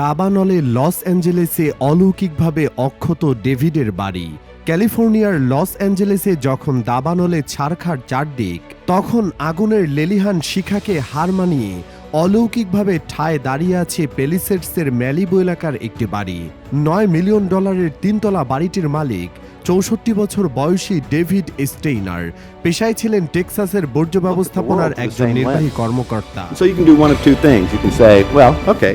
দাবানলে loss অ্যাঞ্জেলেসে অলৌকিকভাবে অক্ষত ডেভিডের বাড়ি। ক্যালিফোর্নিয়ার লস অ্যাঞ্জেলেসে যখন দাবানলে ছারখার চারদিক, তখন আগুনের লেলিহান শিখাকে হার মানিয়ে অলৌকিকভাবে ঠায় দাঁড়িয়ে আছে পেলিসেটসের ম্যালিবো এলাকার একটি বাড়ি। নয় মিলিয়ন ডলারের তিনতলা বাড়িটির মালিক চৌষট্টি বছর বয়সী ডেভিড স্টেইনার। পেশায় ছিলেন টেক্সাসের বর্জ্য ব্যবস্থাপনার একজন নির্বাহী কর্মকর্তা.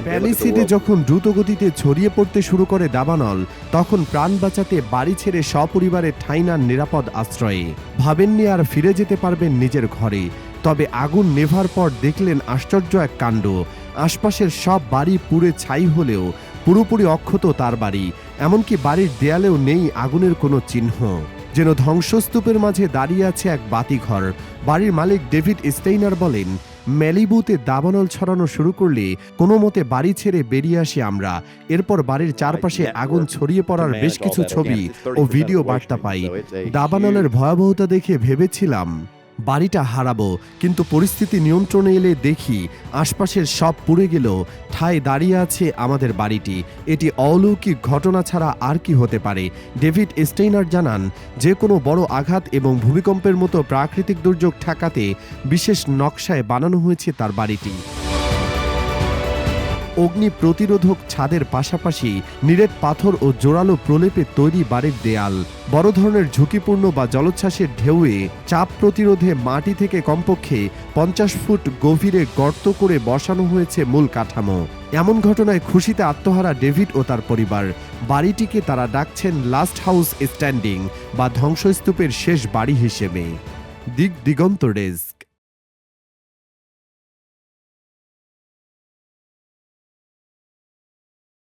প্যালিসিডে যখন দ্রুতগতিতে ছড়িয়ে পড়তে শুরু করে দাবানল তখন প্রাণ বাঁচাতে বাড়ি ছেড়ে সপরিবারে ঠাইনার নিরাপদ আশ্রয়ে। ভাবেননি আর ফিরে যেতে পারবেন নিজের ঘরে। তবে আগুন নেভার পর দেখলেন আশ্চর্য এক কাণ্ড। আশপাশের সব বাড়ি পুড়ে ছাই হলেও পুরোপুরি অক্ষত তার বাড়ি। এমনকি বাড়ির দেয়ালেও নেই আগুনের কোনো চিহ্ন। যেন ধ্বংসস্তূপের মাঝে দাঁড়িয়ে আছে এক বাতিঘর। বাড়ির মালিক ডেভিড স্টেইনার বলেন ম্যালিবুতে দাবানল ছড়ানো শুরু করলে কোনো মতে বাড়ি ছেড়ে বেরিয়ে আসি আমরা। এরপর বাড়ির চারপাশে আগুন ছড়িয়ে পড়ার বেশ কিছু ছবি ও ভিডিও বার্তা পাই। দাবানলের ভয়াবহতা দেখে ভেবেছিলাম। বাড়িটা হারাবো, কিন্তু পরিস্থিতি নিয়ন্ত্রণে এলে দেখি আশপাশের সব পুড়ে গেল ঠায় দাঁড়িয়ে আছে আমাদের বাড়িটি। এটি অলৌকিক ঘটনা ছাড়া আর কি হতে পারে, ডেভিড স্টেইনার জানান। যে কোনো বড় আঘাত এবং ভূমিকম্পের মতো প্রাকৃতিক দুর্যোগ ঠেকাতে বিশেষ নকশায় বানানো হয়েছে তার বাড়িটি। অগ্নি প্রতিরোধক ছাদের পাশাপাশি নিরেট পাথর ও জোরালো প্রলেপে তৈরি বাড়ির দেয়াল, বড় ধরনের ঝুঁকিপূর্ণ বা জলোচ্ছ্বাসের ঢেউয়ে চাপ প্রতিরোধে মাটি থেকে কমপক্ষে পঞ্চাশ ফুট গভীরে গর্ত করে বসানো হয়েছে মূল কাঠামো। এমন ঘটনায় খুশিতে আত্মহারা ডেভিড ও তার পরিবার। বাড়িটিকে তারা ডাকছেন লাস্ট হাউস স্ট্যান্ডিং বা ধ্বংসস্তূপের শেষ বাড়ি হিসেবে। দিক দিগন্ত ডেস্ক।